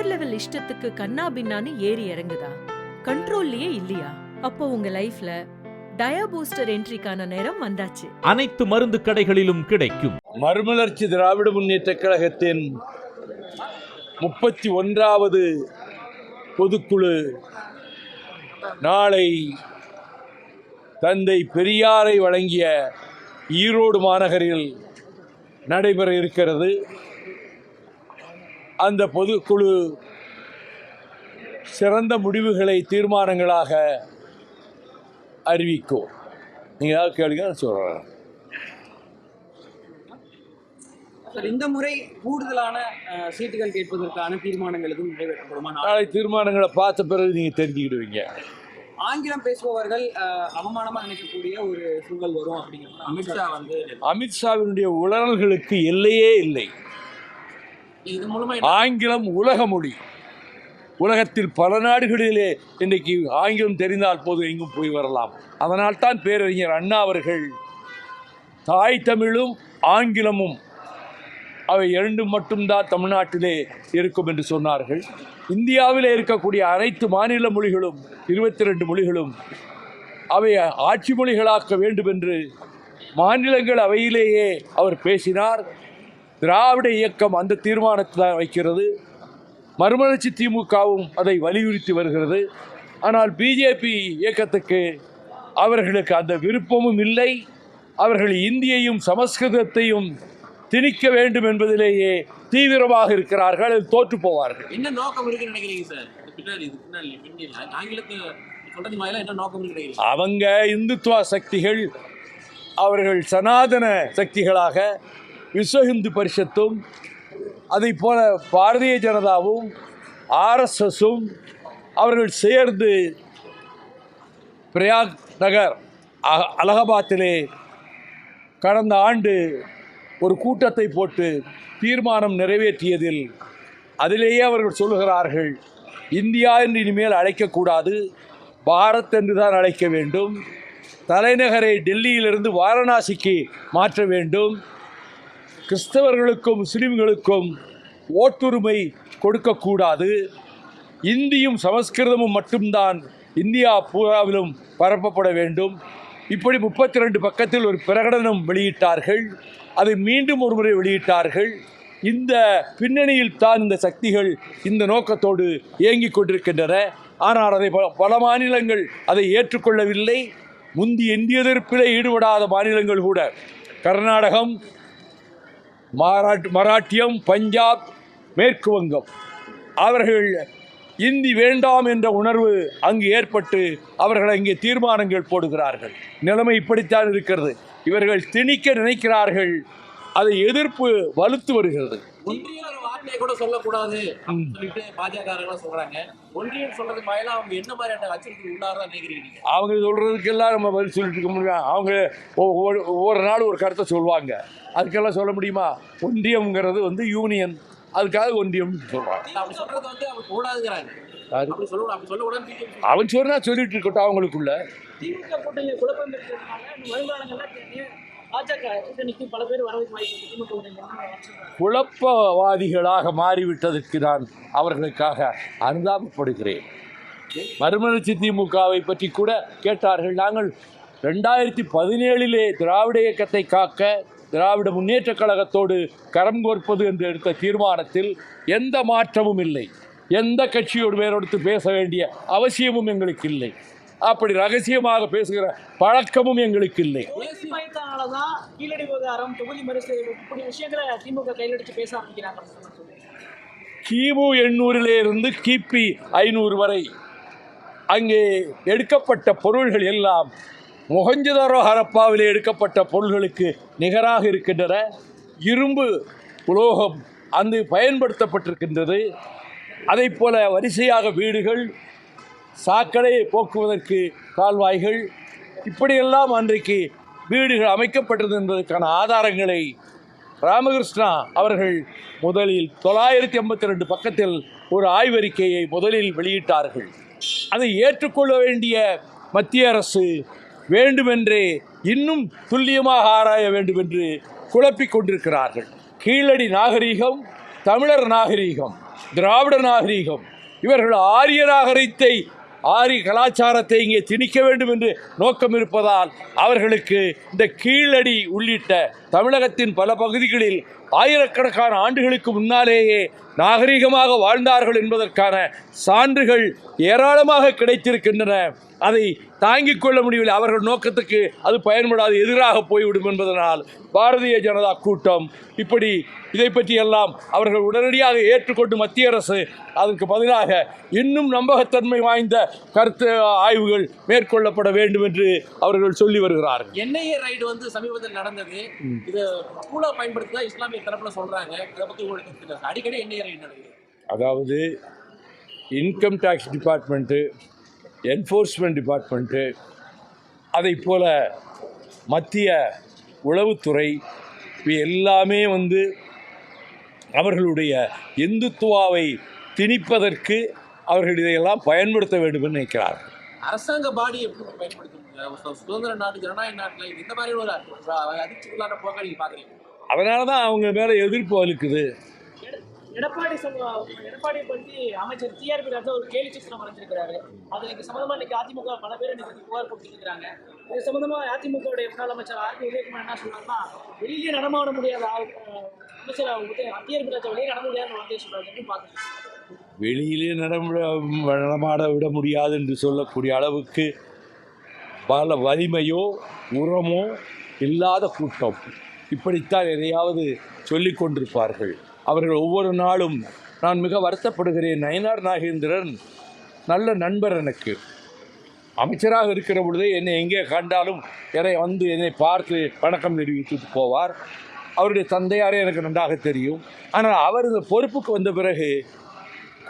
Sugar level இஷ்டத்துக்கு கண்ணா பின்னான்னு ஏறி இறங்குதா? கண்ட்ரோல்லயே இல்லையா? அப்போ உங்க லைஃப்ல டயா பூஸ்டர் என்ட்ரிக்கான நேரம் வந்தாச்சு. அனைத்து மருந்து கடைகளிலும் கிடைக்கும். மறுமலர்ச்சி திராவிட முன்னேற்ற கழகத்தின் முப்பத்தி ஒன்றாவது பொதுக்குழு நாளை தந்தை பெரியாரை வழங்கிய ஈரோடு மாநகரில் நடைபெற இருக்கிறது. அந்த பொதுக்குழு சிறந்த முடிவுகளை தீர்மானங்களாக அறிவிக்கும் நீங்கள் ஏதாவது கேளுங்க நான் சொல்கிறேன் சார் இந்த முறை கூடுதலான சீட்டுகள் கேட்பதற்கான தீர்மானங்கள் எதுவும் நிறைவேற்றப்படுமா? நாளை தீர்மானங்களை பார்த்த பிறகு நீங்கள் தெரிஞ்சுக்கிடுவீங்க. ஆங்கிலம் பேசுபவர்கள் அஹ், அவமானமா நினைக்கக்கூடிய ஒரு சூழல் வரும் அப்படிங்கிறது அமித்ஷா வந்து அமித்ஷாவினுடைய உளறல்களுக்கு எல்லையே இல்லை. ஆங்கிலம் உலக மொழி. உலகத்தில் பல நாடுகளிலே இன்றைக்கு ஆங்கிலம் தெரிந்தால் போது எங்கும் போய் வரலாம். அதனால் தான் பேரறிஞர் அண்ணா அவர்கள் தாய் தமிழும் ஆங்கிலமும் அவை இரண்டும் மட்டும்தான் தமிழ்நாட்டிலே இருக்கும் என்று சொன்னார்கள். இந்தியாவிலே இருக்கக்கூடிய அனைத்து மாநில மொழிகளும் இருபத்தி ரெண்டு மொழிகளும் அவை ஆட்சி மொழிகளாக்க வேண்டும் என்று மாநிலங்கள் அவையிலேயே அவர் பேசினார். திராவிட இயக்கம் அந்த தீர்மானத்தை தான் வைக்கிறது. மறுமலர்ச்சி திமுகவும் அதை வலியுறுத்தி வருகிறது. ஆனால் பிஜேபி இயக்கத்துக்கு அவர்களுக்கு அந்த விருப்பமும் இல்லை. அவர்கள் இந்தியையும் சமஸ்கிருதத்தையும் திணிக்க வேண்டும் என்பதிலேயே தீவிரமாக இருக்கிறார்கள். தோற்று போவார்கள். என்ன நோக்கம் இருக்குன்னு நினைக்கிறீங்க சார்? அவங்க இந்துத்துவ சக்திகள் அவர்கள் சனாதன சக்திகளாக விஸ்வ ஹிந்து பரிஷத்தும் அதை போல பாரதிய ஜனதாவும் ஆர்எஸ்எஸும் அவர்கள் சேர்ந்து பிரயாக் நகர் அலகாபாத்திலே கடந்த ஆண்டு ஒரு கூட்டத்தை போட்டு தீர்மானம் நிறைவேற்றியதில் அதிலேயே அவர்கள் சொல்லுகிறார்கள் இந்தியா என்று இனிமேல் அழைக்கக்கூடாது பாரத் என்று தான் அழைக்க வேண்டும் தலைநகரை டெல்லியிலிருந்து வாரணாசிக்கு மாற்ற வேண்டும் கிறிஸ்தவர்களுக்கும் முஸ்லீம்களுக்கும் ஓட்டுரிமை கொடுக்கக்கூடாது. இந்தியும் சமஸ்கிருதமும் மட்டும்தான் இந்தியா பூராவிலும் பரப்பப்பட வேண்டும். இப்படி முப்பத்தி ரெண்டு பக்கத்தில் ஒரு பிரகடனம் வெளியிட்டார்கள். அதை மீண்டும் ஒரு முறை வெளியிட்டார்கள். இந்த பின்னணியில் தான் இந்த சக்திகள் இந்த நோக்கத்தோடு இயங்கிக் கொண்டிருக்கின்றன. ஆனால் அதை பல- பல மாநிலங்கள் அதை ஏற்றுக்கொள்ளவில்லை. முந்தி இந்திய எதிர்ப்பிலே ஈடுபடாத மாநிலங்கள் கூட. கர்நாடகம் மாராட் மராட்டியம் பஞ்சாப் மேற்கு வங்கம். அவர்கள் இந்தி வேண்டாம் என்ற உணர்வு அங்கு ஏற்பட்டு அவர்கள் அங்கே தீர்மானங்கள் போடுகிறார்கள். நிலைமை இப்படித்தான் இருக்கிறது. இவர்கள் திணிக்க நினைக்கிறார்கள். அதை எதிர்ப்பு வலுத்து வருகிறது. வார்த்தையை கூட சொல்லக்கூடாது சொல்லிட்டு பாஜக சொல்றாங்க. ஒன்றியம் சொல்றது மாதிரிலாம் அவங்க என்ன மாதிரியான அச்சுறுத்தல் உள்ளாரா நினைக்கிறீங்க? அவங்க சொல்கிறதுக்கெல்லாம் நம்ம பதில் சொல்லிட்டு இருக்க முடியும்? அவங்க ஒவ்வொரு நாள் ஒரு கருத்தை சொல்லுவாங்க அதுக்கெல்லாம் சொல்ல முடியுமா? ஒன்றியம்ங்கிறது வந்து யூனியன். அதுக்காக ஒன்றியம் சொல்கிறாங்க இல்ல, அப்படி சொல்றது வந்து அவங்க கூடாதுங்கிறாங்க அவன் சொன்னா சொல்லிட்டு இருக்கட்டும் அவங்களுக்குள்ள. குழப்பவாதிகளாக மாறிவிட்டதற்கு நான் அவர்களுக்காக அனுதாபப்படுகிறேன். மறுமலர்ச்சி திமுகவை பற்றி கூட கேட்டார்கள். நாங்கள் ரெண்டாயிரத்தி பதினேழிலே திராவிட இயக்கத்தை காக்க திராவிட முன்னேற்றக் கழகத்தோடு கரம் கோர்ப்பது என்று எடுத்த தீர்மானத்தில் எந்த மாற்றமும் இல்லை. எந்த கட்சியோடு வேறொடுத்து பேச வேண்டிய அவசியமும் எங்களுக்கு இல்லை. அப்படி ரகசியமாக பேசுகிற பழக்கமும் எங்களுக்கு இல்லை. அதனால தான் கீழடி விவகாரம் தொகுதி மறுசெய்வு இப்படி விஷயங்களை திமுக கையில் பேச ஆரம்பிக்கிறாங்க. கிமு எண்ணூறிலே இருந்து கிபி ஐநூறு வரை அங்கே எடுக்கப்பட்ட பொருள்கள் எல்லாம் மொஹஞ்சதாரோ ஹரப்பாவிலே எடுக்கப்பட்ட பொருள்களுக்கு நிகராக இருக்கின்றன. இரும்பு உலோகம் அங்கு பயன்படுத்தப்பட்டிருக்கின்றது. அதைப் போல வரிசையாக வீடுகள் சாக்கடை போக்குவதற்கு கால்வாய்கள் இப்படியெல்லாம் அன்றைக்கு வீடுகள் அமைக்கப்பட்டது என்பதற்கான ஆதாரங்களை ராமகிருஷ்ணா அவர்கள் முதலில் தொள்ளாயிரத்தி ஐம்பத்தி ரெண்டு பக்கத்தில் ஒரு ஆய்வறிக்கையை முதலில் வெளியிட்டார்கள். அதை ஏற்றுக்கொள்ள வேண்டிய மத்திய அரசு வேண்டுமென்றே இன்னும் துல்லியமாக ஆராய வேண்டும் என்று குழப்பிக் கொண்டிருக்கிறார்கள். கீழடி நாகரீகம் தமிழர் நாகரீகம் திராவிட நாகரீகம் இவர்கள் ஆரிய நாகரீகத்தை ஆரி கலாச்சாரத்தை இங்கே திணிக்க வேண்டும் என்று நோக்கம் இருப்பதால் அவர்களுக்கு இந்த கீழடி உள்ளிட்ட தமிழகத்தின் பல பகுதிகளில் ஆயிரக்கணக்கான ஆண்டுகளுக்கு முன்னாலேயே நாகரிகமாக வாழ்ந்தார்கள் என்பதற்கான சான்றுகள் ஏராளமாக கிடைத்திருக்கின்றன. அதை தாங்கிக் கொள்ள முடியவில்லை. அவர்கள் நோக்கத்துக்கு அது பயன்படாது எதிராக போய்விடும் என்பதனால் பாரதிய ஜனதா கூட்டம் இப்படி இதை பற்றி எல்லாம் அவர்கள் உடனடியாக ஏற்றுக்கொண்டு மத்திய அரசு அதற்கு பதிலாக இன்னும் நம்பகத்தன்மை வாய்ந்த கருத்து ஆய்வுகள் மேற்கொள்ளப்பட வேண்டும் என்று அவர்கள் சொல்லி வருகிறார்கள். என்ஐஏ ரைடு வந்து சமீபத்தில் நடந்தது. இது ஸ்கூலா பயன்படுத்தி இஸ்லாமிய தரப்புல சொல்றாங்க. இதை பத்தி உங்களுக்கு. அடிக்கடி நடக்குது? அதாவது income tax department enforcement department அதை போல மத்திய உளவுத்துறை இவை எல்லாமே வந்து அவர்களுடைய இந்துத்துவாவை திணிப்பதற்கு அவர்கள் இதையெல்லாம் பயன்படுத்த வேண்டும் என்று நினைக்கிறார்கள். அரசாங்க பாடி எப்படி பயன்படுத்த சுதந்திர நாடு ஜனநாயக நாட்டுல இந்த மாதிரி ஒரு அதிர்ச்சிக்குள்ளான போக்க நீங்க பாக்குறீங்க. அதனால தான் அவங்க மேலே எதிர்ப்பு வலுக்குது எட- எடப்பாடி எடப்பாடி பற்றி அமைச்சர் டிஆர்பி ராஜா ஒரு கேலி சித்திரம் வரைஞ்சிருக்கிறாரு. அது இன்னைக்கு சம்பந்தமா இன்னைக்கு அதிமுக பல பேர் இன்னைக்கு புகார் கொடுத்துருக்காங்க இது சம்பந்தமா அதிமுகவுடைய முன்னாள் அமைச்சர் ஆர். பி. உதயகுமார் என்ன சொல்றாருன்னா வெளியே நடமாட முடியாத அமைச்சர் டிஆர்பி ராஜா வெளியே நட முடியாத வார்த்தையை சொல்றாரு. பாக்குறீங்க வெளியிலே நடமுட நடமாட விட முடியாது என்று சொல்லக்கூடிய அளவுக்கு பல வலிமையோ உரமோ இல்லாத கூட்டம். இப்படித்தான் எதையாவது சொல்லிக் கொண்டிருப்பார்கள். அவர்கள் ஒவ்வொரு நாளும் நான் மிக வருத்தப்படுகிறேன் நயனார் நாகேந்திரன் நல்ல நண்பர் எனக்கு. அமைச்சராக இருக்கிற பொழுதே என்னை எங்கே கண்டாலும் என்னை வந்து என்னை பார்த்து வணக்கம் தெரிவித்துட்டு போவார். அவருடைய தந்தையாரே எனக்கு நன்றாக தெரியும். ஆனால் அவர் இந்த பொறுப்புக்கு வந்த பிறகு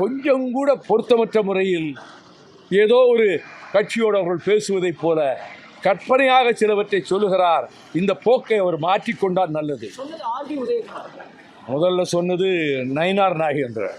கொஞ்சம் கூட பொருத்தமற்ற முறையில் ஏதோ ஒரு கட்சியோடு அவர்கள் பேசுவதைப் போல கற்பனையாக சிலவற்றை சொல்லுகிறார். இந்த போக்கை அவர் மாற்றிக்கொண்டால் நல்லது. முதல்ல சொன்னது நயினார் நாகேந்திரன்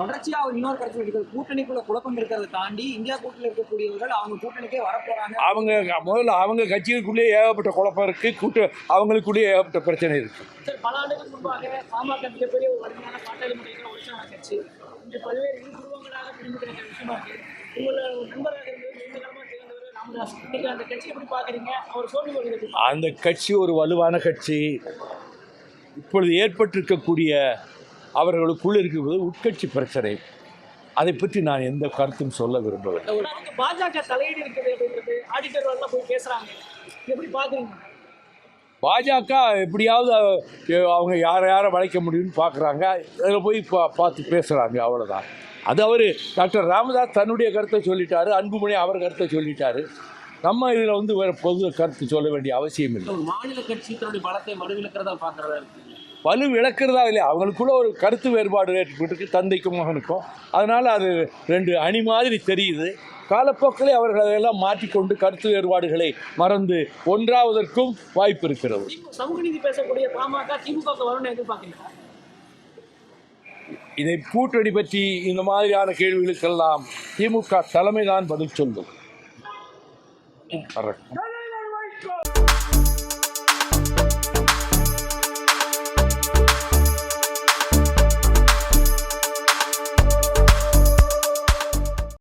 தொடர்ச்சியா அவர் இன்னொரு கருத்து இருக்கிறது. கூட்டணிக்குள்ள குழப்பம் இருக்கிறத தாண்டி இந்தியா கூட்டணியில் இருக்கக்கூடியவர்கள் அவங்க கூட்டணிக்கே வரப்போறாங்க. அவங்க முதல்ல அவங்க கட்சிகளுக்குள்ளேயே ஏகப்பட்ட குழப்பம் இருக்குது கூட்ட அவங்களுக்குள்ளேயே ஏகப்பட்ட பிரச்சனை இருக்குது சார் பல ஆண்டுகள் முன்பாக பாமக மிகப்பெரிய ஒரு வலிமையான பாட்டாளி முறையில் ஒழிச்சான கட்சி. இன்று பல்வேறு இரு குருவங்களாக பிரிந்து கிடக்கிற விஷயமா இருக்கு. அந்த கட்சி ஒரு வலுவான கட்சி. இப்பொழுது ஏற்பட்டிருக்கக்கூடிய அவர்களுக்குள் இருக்கிறது உட்கட்சி பிரச்சனை. அதை பற்றி நான் எந்த கருத்தும் சொல்ல விரும்பவில்லை. பாஜக தலையீடு இருக்குது அப்படின்றது ஆடிட்டர் போய் பேசுறாங்க. எப்படி பாக்குறீங்க பாஜக எப்படியாவது அவங்க யாரை யாரை வளைக்க முடியும்னு பார்க்குறாங்க. அதில் போய் பா பார்த்து பேசுகிறாங்க அவ்வளோதான் அது அவர் டாக்டர் ராமதாஸ் தன்னுடைய கருத்தை சொல்லிட்டாரு அன்புமணி அவர் கருத்தை சொல்லிட்டாரு. நம்ம இதில் வந்து வேறு பொது கருத்து சொல்ல வேண்டிய அவசியம் இல்லை. ஒரு மாநில கட்சி தன்னுடைய பலத்தை மறுவிலக்கிறதா பாக்குறதா இருக்கு வலு விளக்குறதா இல்லையா அவங்களுக்குள்ள ஒரு கருத்து வேறுபாடு ஏற்பட்டிருக்கு தந்தைக்கும் மகனுக்கும். அதனால் அது ரெண்டு அணி மாதிரி தெரியுது. காலப்போக்கிலே அவர்கள் அதையெல்லாம் மாற்றிக்கொண்டு கருத்து வேறுபாடுகளை மறந்து ஒன்றாவதற்கும் வாய்ப்பு இருக்கிறது. சமூக நீதி பேசக்கூடிய பாமக திமுக வரும்னு எதிர்பார்க்கீங்க இதை கூட்டணி பற்றி இந்த மாதிரியான கேள்விகளுக்கெல்லாம் திமுக தலைமை தான் பதில் சொல்லும். Correct.